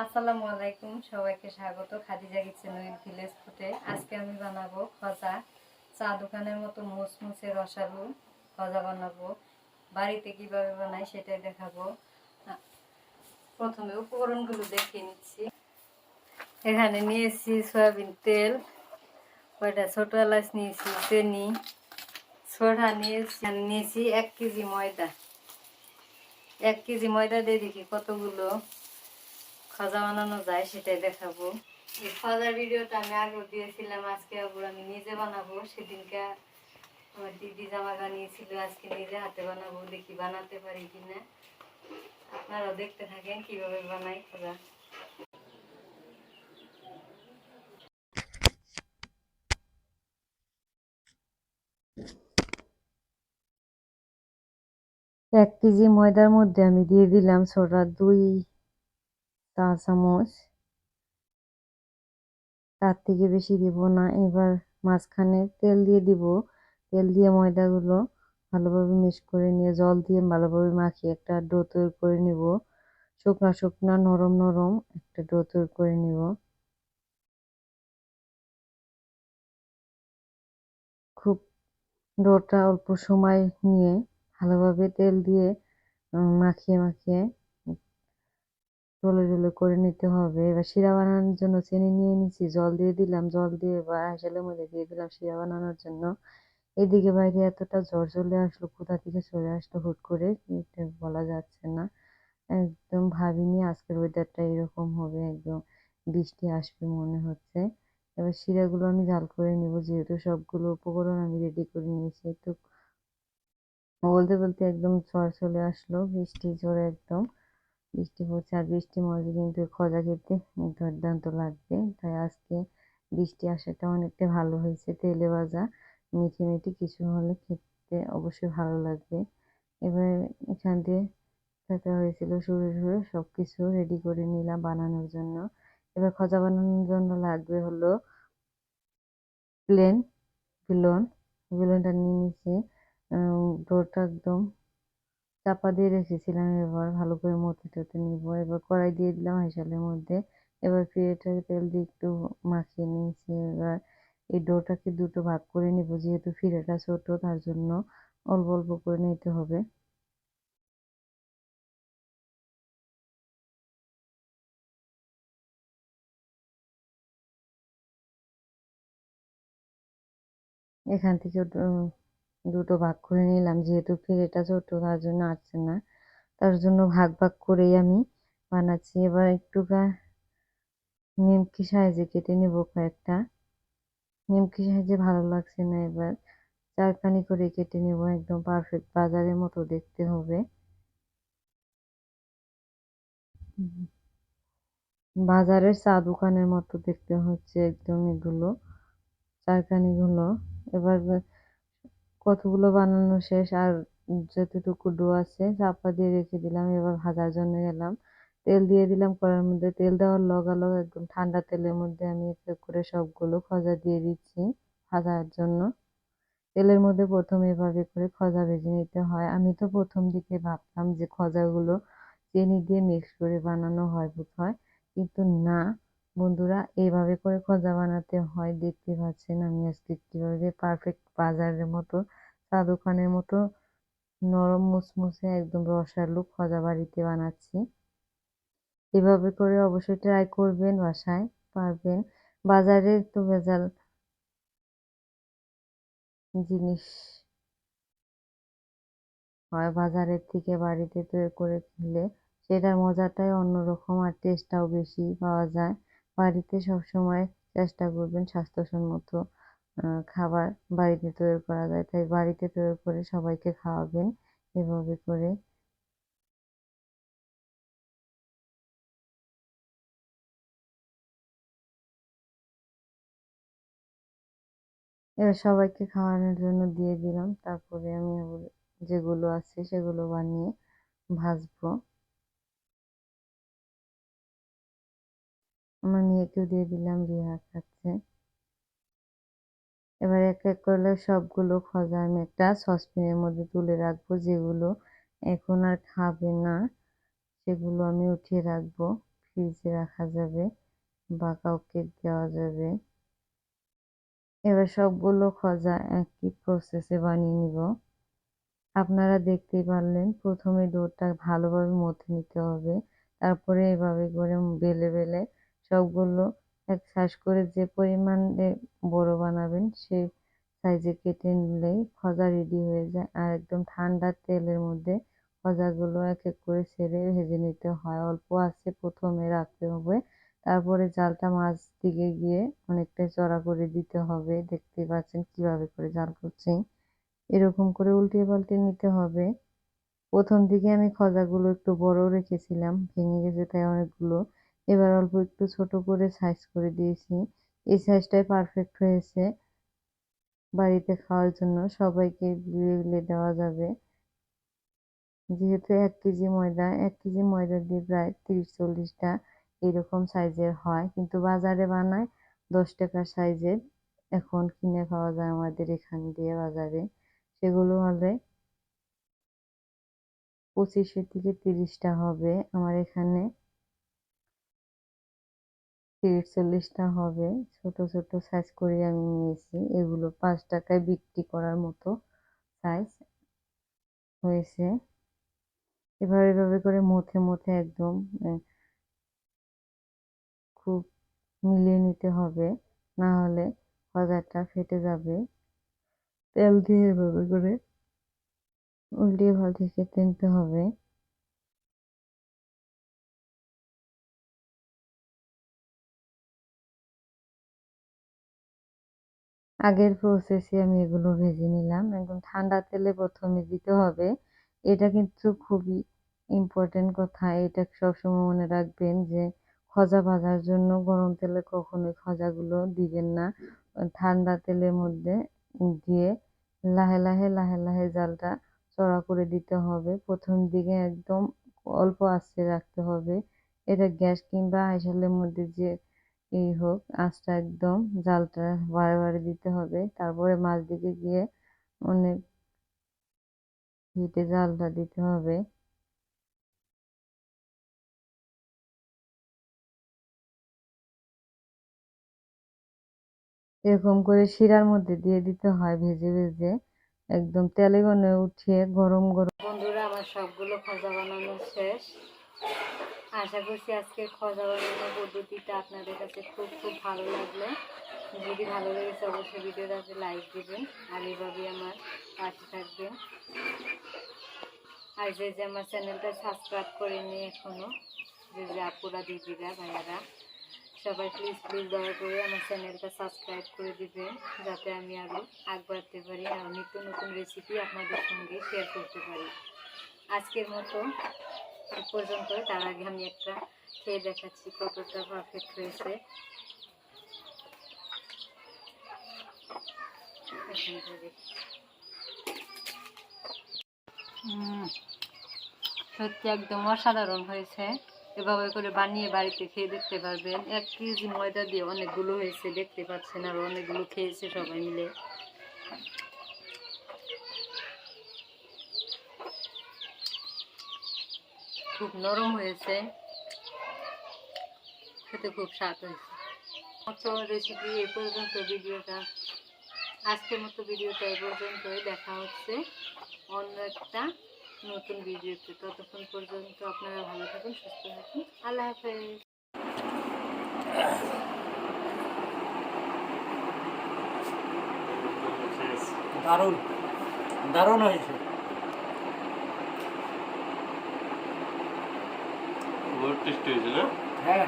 আসসালামু আলাইকুম, সবাইকে স্বাগত। খাদিজা কিচেন উইথ ভিলেজ ফুটে। আজকে আমি বানাবো খজা। চা দোকানের মতো মুসমুসে রসালু খজা বানাবো। বাড়িতে কীভাবে বানাই সেটাই দেখাবো। প্রথমে উপকরণগুলো দেখিয়ে নিচ্ছি। এখানে নিয়েছি সয়াবিন তেল, কয়টা ছোট এলাচ নিয়েছি, চিনি ছোটা নিয়েছি নিয়েছি এক কেজি ময়দা। এক কেজি ময়দা দিয়ে দেখি কতগুলো। খাজা বানানো যায় সেটাই দেখাবো। এই খাজার ভিডিওটা আমি আগে দিয়েছিলাম আজকে আবার আমি নিজে বানাবো। সেদিনকে আমার দিদি জামা বানিয়েছিল আজকে নিজে হাতে বানাবো দেখি বানাতে পারি কিনা। আপনারাও দেখতে থাকেন কীভাবে বানাই খাজা। এক কেজি ময়দার মধ্যে আমি দিয়ে দিলাম ছোটা দুই চা চামচ। তার থেকে বেশি দিব না। এবার মাঝখানে তেল দিয়ে দিব। তেল দিয়ে ময়দাগুলো ভালোভাবে মিক্স করে নিয়ে জল দিয়ে ভালোভাবে মাখিয়ে একটা ডো তৈরি করে নিব। শুকনা শুকনা, নরম নরম একটা ডো তৈরি করে নিব। খুব ডোটা অল্প সময় নিয়ে ভালোভাবে তেল দিয়ে মাখিয়ে মাখিয়ে ডলে ডলে করে নিতে হবে। এবার শিরা বানানোর জন্য চিনি নিয়ে নিচ্ছি জল দিয়ে দিলাম, জল দিয়ে এবার হাঁসালের মধ্যে দিয়ে দিলাম শিরা বানানোর জন্য। এদিকে বাইরে এতটা জ্বর চলে আসলো, কোথা থেকে চলে আসলো হুট করে বলা যাচ্ছে না। একদম ভাবিনি আজকের ওয়েদারটা এরকম হবে, একদম বৃষ্টি আসবে মনে হচ্ছে। এবার শিরাগুলো আমি জাল করে নিব, যেহেতু সবগুলো উপকরণ আমি রেডি করে নিয়েছি। তো বলতে বলতে একদম ঝড় চলে আসলো, বৃষ্টি ঝড়ে একদম। বৃষ্টি পড়ছে আর বৃষ্টির মধ্যে কিন্তু খজা খেতে দুর্দান্ত লাগবে। তাই আজকে বৃষ্টি আসাটা অনেকটা ভালো হয়েছে তেলে ভাজা। মিঠি মিঠি কিছু হলে খেতে অবশ্যই ভালো লাগবে। এবার এখান দিয়ে থাকা হয়েছিল শুরু শুরু সব কিছু রেডি করে নিলাম বানানোর জন্য। এবার খজা বানানোর জন্য লাগবে হলো প্লেন বিলন। বিলনটা নিয়ে নিয়েছি ডোরটা একদম চাপা দিয়ে রেখেছিলাম, এবার ভালো করে মতে টতে নিব। এবার কড়াই দিয়ে দিলাম হাঁসালের মধ্যে। এবার ফিরেটাকে তেল দিয়ে একটু মাখিয়ে নিয়েছি। এবার এই ডোটাকে দুটো ভাগ করে নিব, যেহেতু ফিরেটা ছোট, তার জন্য অল্প অল্প করে নিতে হবে। এখান থেকে দুটো ভাগ করে নিলাম, যেহেতু ফিরেটা ছোট, তার জন্য আসছে না। তার জন্য ভাগ ভাগ করেই আমি বানাচ্ছি। এবার একটু নিমকি সাইজে কেটে নেব কয়েকটা। নিমকি সাইজে ভালো লাগছে না এবার। চারখানি করে কেটে নেব, একদম পারফেক্ট বাজারের মতো দেখতে হবে। বাজারের চা দোকানের মতো দেখতে হচ্ছে একদম এগুলো, চারখানিগুলো। এবার কতগুলো বানানো শেষ আর যতটুকু ডো আছে চাপা দিয়ে রেখে দিলাম, এবার ভাজার জন্য গেলাম তেল দিয়ে দিলাম কড়াইয়ের মধ্যে। তেল দেওয়ার লগালগ একদম ঠান্ডা তেলের মধ্যে আমি এক এক করে সবগুলো খজা দিয়ে দিচ্ছি ভাজার জন্য। তেলের মধ্যে প্রথমে এভাবে করে খজা ভেজে নিতে হয়। আমি তো প্রথম দিকে ভাবতাম যে খজাগুলো চিনি দিয়ে মিক্স করে বানানো হয় বোধ হয় কিন্তু না। বন্ধুরা এইভাবে করে খজা বানাতে হয়। দেখতে পাচ্ছেন আমি আজকে কীভাবে পারফেক্ট বাজারের মতো চা দোকানের মতো নরম মুসমুসে একদম রসালো খোঁজা বাড়িতে বানাচ্ছি। এভাবে করে অবশ্যই ট্রাই করবেন বাসায়, পারবেন। বাজারে তো ভেজাল জিনিস হয়, বাজারের থেকে বাড়িতে তৈরি করে খেলে সেটার মজাটাই অন্যরকম আর টেস্টটাও বেশি পাওয়া যায়। বাড়িতে সবসময় চেষ্টা করবেন স্বাস্থ্যসম্মত খাবার বাড়িতে তৈরি করা যায়। তাই বাড়িতে তৈরি করে সবাইকে খাওয়াবেন এভাবে করে। এবার সবাইকে খাওয়ানোর জন্য দিয়ে দিলাম। তারপরে আমি যেগুলো আছে সেগুলো বানিয়ে ভাজবো। আমার মেয়েকেও দিয়ে দিলাম রিহা খাচ্ছে। এবার এক এক করে সবগুলো খজা, আমি একটা সসপ্যানের মধ্যে তুলে রাখব, যেগুলো এখন আর খাবে না। সেগুলো আমি উঠিয়ে রাখব, ফ্রিজে রাখা যাবে বা কাউকে দেওয়া যাবে। এবার সবগুলো খজা, একই প্রসেসে বানিয়ে নিব। আপনারা দেখতেই পারলেন, প্রথমে ডোটা ভালোভাবে মথে নিতে হবে, তারপরে এভাবে করে বেলে বেলে সবগুলো এক সাইজ করে যে পরিমাণে বড় বানাবেন সেই সাইজে কেটে নিলেই খজা রেডি হয়ে যায়। আর একদম ঠান্ডা তেলের মধ্যে খজাগুলো এক এক করে ছেড়ে ভেজে নিতে হয়। অল্প আছে প্রথমে রাখতে হবে। তারপরে জালটা মাছ দিকে গিয়ে অনেকটা চড়া করে দিতে হবে। দেখতে পাচ্ছেন কীভাবে করে জাল করছি। এরকম করে উল্টিয়ে পাল্টে নিতে হবে। প্রথম দিকে আমি খজাগুলো একটু বড় রেখেছিলাম, ভেঙে গেছে তাই অনেকগুলো এবার অল্প একটু ছোট করে সাইজ করে দিয়েছি। এই সাইজটাই পারফেক্ট হয়েছে বাড়িতে খাওয়ার জন্য। সবাইকে বিলে বিলে দেওয়া যাবে। যেহেতু এক কেজি ময়দা, এক কেজি ময়দা দিয়ে প্রায় তিরিশ চল্লিশটা এরকম সাইজের হয়। কিন্তু বাজারে বানায় দশ টাকা সাইজের এখন কিনে খাওয়া যায় আমাদের এখান দিয়ে বাজারে। সেগুলো হলে পঁচিশে থেকে তিরিশটা হবে আমার এখানে। তিরিশ হবে। ছোট ছোট সাইজ করে আমি নিয়েছি। এগুলো পাঁচ টাকায় বিক্রি করার মতো সাইজ হয়েছে। এবার এভাবে করে মথে মথে একদম খুব মিলিয়ে নিতে হবে। না হলে বাজারটা ফেটে যাবে। তেল দিয়ে এভাবে করে উল্টিয়ে কেটে নিতে হবে। আগের প্রসেসে আমি এগুলো ভেজে নিলাম। একদম ঠান্ডা তেলে প্রথমে দিতে হবে। এটা কিন্তু খুবই ইম্পর্টেন্ট কথা। এটা সবসময় মনে রাখবেন যে, খজা ভাজার জন্য গরম তেলে কখনোই খজাগুলো দিবেন না। ঠান্ডা তেলের মধ্যে দিয়ে লাহে লাহে লাহে লাহে জালটা চড়া করে দিতে হবে। প্রথম দিকে একদম অল্প আঁচে রাখতে হবে। এটা গ্যাস কিংবা আইসালের মধ্যে যে এই হোক, আঁচটা একদম জালটা বারে বারে দিতে হবে। তারপরে মাছ দিকে গিয়ে অনেক হিটে জালটা দিতে হবে। এরকম করে শিরার মধ্যে দিয়ে দিতে হয় ভেজে ভেজে। একদম তেলে গনে উঠিয়ে গরম গরম বন্ধুরা, আমার সবগুলো খাজা বানানো শেষ। আশা করছি আজকের খজা বানানোর পদ্ধতিটা আপনাদের কাছে খুব খুব ভালো লাগল। যদি ভালো লেগেছে, অবশ্যই ভিডিওটাতে লাইক দেবেন আর আমার পাশে থাকবেন। আর যে যে আমার চ্যানেলটা সাবস্ক্রাইব করেনি এখনও যে যে আপুরা, দিদিরা, ভাইয়ারা, সবাই প্লিজ প্লিজ দয়া করে আমার চ্যানেলটা সাবস্ক্রাইব করে দিবেন, যাতে আমি আরও আগ বাড়তে পারি, আর নিত্য নতুন রেসিপি আপনাদের সঙ্গে শেয়ার করতে পারি। আজকের মতো এ পর্যন্ত তার আগে আমি একটা খেয়ে দেখাচ্ছি কতটা পারফেক্ট হয়েছে। সত্যি একদম অসাধারণ হয়েছে। এভাবে করে বানিয়ে বাড়িতে খেয়ে দেখতে পারবেন। এক কেজি ময়দা দিয়ে অনেকগুলো হয়েছে, দেখতে পাচ্ছেন আর অনেকগুলো খেয়েছে সবাই মিলে। খুব নরম হয়েছে। খেতে খুব স্বাদ হয়েছে। রেসিপি এ পর্যন্ত ভিডিওটা, আজকের মতো ভিডিওটা এ পর্যন্তই। দেখা হচ্ছে অন্য একটা নতুন ভিডিওতে। ততক্ষণ পর্যন্ত আপনারা ভালো থাকুন, সুস্থ থাকুন। আল্লাহ হাফেজ। দারুণ দারুণ হয়েছে। বহুত টেস্টি হয়েছে না হ্যাঁ।